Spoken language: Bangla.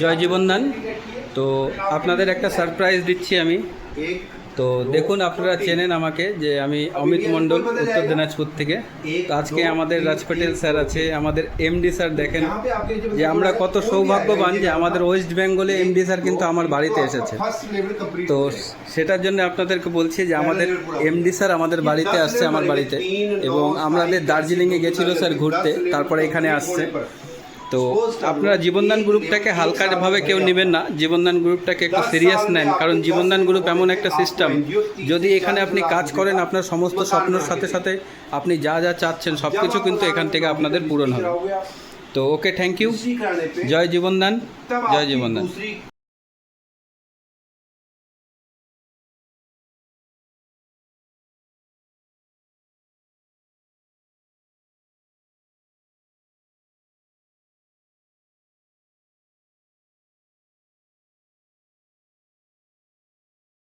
জয় জীবন দান তো আপনাদের একটা সারপ্রাইজ দিচ্ছি আমি। তো দেখুন, আপনারা চেনেন আমাকে যে আমি অমিত মণ্ডল, উত্তর দিনাজপুর থেকে। তো আজকে আমাদের রাজ প্যাটেল স্যার আছে, আমাদের এমডি স্যার দেখেন যে আমরা কত সৌভাগ্যবান যে আমাদের ওয়েস্ট বেঙ্গলে এমডি স্যার কিন্তু আমার বাড়িতে এসেছে। তো সেটার জন্য আপনাদেরকে বলছি যে আমাদের এমডি স্যার আমাদের বাড়িতে আসছে আমার বাড়িতে এবং আমাদের দার্জিলিংয়ে গেছিল স্যার ঘুরতে, তারপরে এখানে আসছে। তো আপনারা জীবনদান গ্রুপটাকে হালকাভাবে কেউ নেবেন না। জীবনদান গ্রুপটাকে একটু সিরিয়াস নেন। কারণ জীবনদান গ্রুপ এমন একটা সিস্টেম যদি এখানে আপনি কাজ করেন, আপনার সমস্ত স্বপ্নের সাথে সাথে আপনি যা যা চাচ্ছেন সব কিছু কিন্তু এখান থেকে আপনাদের পূরণ হবে। তো okay thank you Joy জীবনদান। Joy জীবনদান।